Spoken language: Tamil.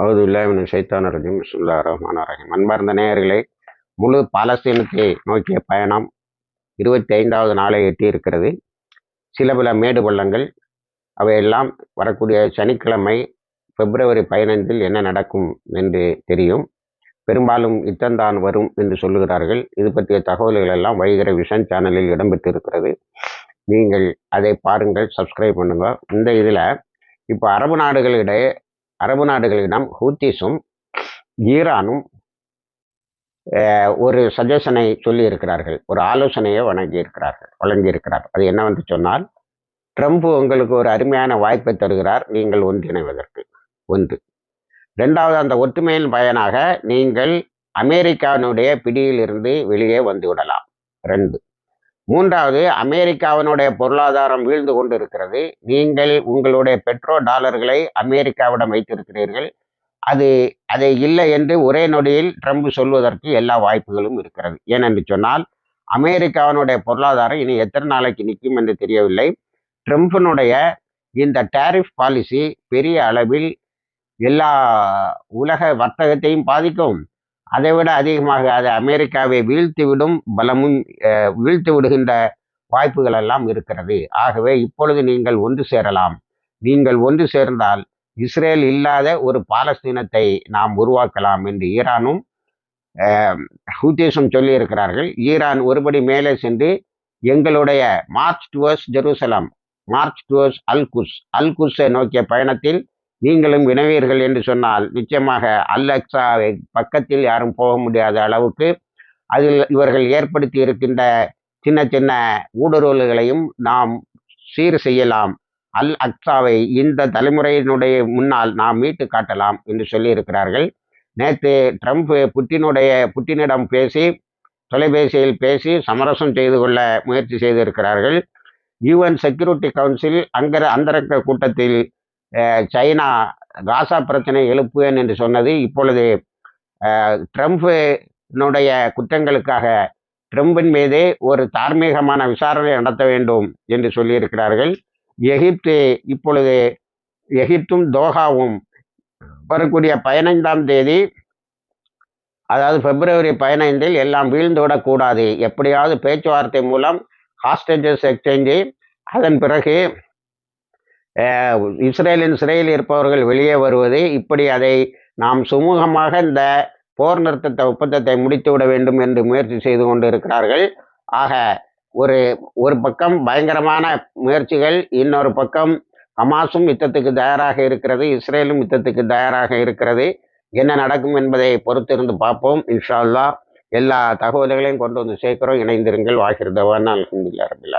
அவது இல்லாமின் சைத்தான ரஜிம். சுல்லா ரஹ்மான் ரஹீம். அன்பார்ந்த நேயர்களே முழு பாலஸ்தீனத்தை நோக்கிய பயணம் இருபத்தி ஐந்தாவது நாளை எட்டி இருக்கிறது சில பல மேடு பள்ளங்கள் அவையெல்லாம் வரக்கூடிய சனிக்கிழமை பிப்ரவரி பதினைந்தில் என்ன நடக்கும் என்று தெரியும். பெரும்பாலும் யுத்தந்தான் வரும் என்று சொல்லுகிறார்கள். இது பற்றிய தகவல்கள் எல்லாம் வைகிற விஷன் சேனலில் இடம்பெற்றிருக்கிறது. நீங்கள் அதை பாருங்கள் சப்ஸ்கிரைப் பண்ணுங்கள் இந்த இதில் இப்போ அரபு நாடுகளிடையே அரபு நாடுகளிடம் ஹூத்திஸும் ஈரானும் ஒரு சஜஷனை சொல்லி இருக்கிறார்கள் ஒரு ஆலோசனையை வழங்கி இருக்கிறார்கள் வழங்கி இருக்கிறார் அது என்னவென்று சொன்னால் ட்ரம்ப் உங்களுக்கு ஒரு அருமையான வாய்ப்பை தருகிறார் நீங்கள் ஒன்றிணைவதற்கு. ஒன்று. ரெண்டாவது அந்த ஒற்றுமையின் பயனாக நீங்கள் அமெரிக்காவினுடைய பிடியிலிருந்து வெளியே வந்து விடலாம். ரெண்டு. மூன்றாவது அமெரிக்காவினுடைய பொருளாதாரம் வீழ்ந்து கொண்டு இருக்கிறது நீங்கள் உங்களுடைய பெட்ரோ டாலர்களை அமெரிக்காவிடம் வைத்திருக்கிறீர்கள். அது அதை இல்லை என்று ஒரே நொடியில் ட்ரம்ப் சொல்வதற்கு எல்லா வாய்ப்புகளும் இருக்கிறது. ஏனென்று சொன்னால் அமெரிக்காவினுடைய பொருளாதாரம் இனி எத்தனை நாளைக்கு நிற்கும் என்று தெரியவில்லை. ட்ரம்ப்பினுடைய இந்த டேரிஃப் பாலிசி பெரிய அளவில் எல்லா உலக வர்த்தகத்தையும் பாதிக்கும். அதை விட அதிகமாக அது அமெரிக்காவை வீழ்த்திவிடும் பலமும் வீழ்த்து விடுகின்ற வாய்ப்புகள் எல்லாம் இருக்கிறது. ஆகவே இப்பொழுது நீங்கள் ஒன்று சேரலாம். நீங்கள் ஒன்று சேர்ந்தால் இஸ்ரேல் இல்லாத ஒரு பாலஸ்தீனத்தை நாம் உருவாக்கலாம் என்று ஈரானும் ஹூத்தேசும் சொல்லியிருக்கிறார்கள். ஈரான் ஒருபடி மேலே சென்று எங்களுடைய March towards Jerusalem March towards Al Quds அல்குஸை நோக்கிய பயணத்தில் நீங்களும் வினவீர்கள் என்று சொன்னால் நிச்சயமாக அல்லக்ஸாவை பக்கத்தில் யாரும் போக முடியாத அளவுக்கு அதில் இவர்கள் ஏற்படுத்தி இருக்கின்ற சின்ன சின்ன ஊடுருவல்களையும் நாம் சீர் செய்யலாம். அல் அக்ஸாவை இந்த தலைமுறையினுடைய முன்னால் நாம் மீட்டு காட்டலாம் என்று சொல்லியிருக்கிறார்கள். நேற்று ட்ரம்ப் புட்டினுடைய புட்டினிடம் பேசி தொலைபேசியில் பேசி சமரசம் செய்து கொள்ள முயற்சி செய்திருக்கிறார்கள். யுஎன் செக்யூரிட்டி கவுன்சில் அங்கர அந்தரங்க கூட்டத்தில் சைனா காசா பிரச்சனை எழுப்புவேன் என்று சொன்னது. இப்பொழுது ட்ரம்ப்பினுடைய குற்றங்களுக்காக ட்ரம்பின் மீதே ஒரு தார்மீகமான விசாரணை நடத்த வேண்டும் என்று சொல்லியிருக்கிறார்கள். எகிப்து இப்பொழுது எகிப்தும் தோஹாவும் வரக்கூடிய பதினைந்தாம் தேதி அதாவது பிப்ரவரி பதினைந்தில் எல்லாம் வீழ்ந்து விடக்கூடாது எப்படியாவது பேச்சுவார்த்தை மூலம் ஹாஸ்டேஜஸ் எக்ஸ்சேஞ்சு அதன் பிறகு இஸ்ரேலின் சிறையில் இருப்பவர்கள் வெளியே வருவது இப்படி அதை நாம் சுமூகமாக இந்த போர் நிறுத்தத்தை ஒப்பந்தத்தை முடித்து விட வேண்டும் என்று முயற்சி செய்து கொண்டு இருக்கிறார்கள் ஆக ஒரு ஒரு பக்கம் பயங்கரமான முயற்சிகள் இன்னொரு பக்கம் ஹமாஸும் யுத்தத்துக்கு தயாராக இருக்கிறது இஸ்ரேலும் யுத்தத்துக்கு தயாராக இருக்கிறது. என்ன நடக்கும் என்பதை பொறுத்திருந்து பார்ப்போம். இன்ஷா அல்லா எல்லா தகவல்களையும் கொண்டு வந்து சேர்க்கிறோம். இணைந்திருங்கள். வாகிருதவான் அலமதுல்லா ரபில்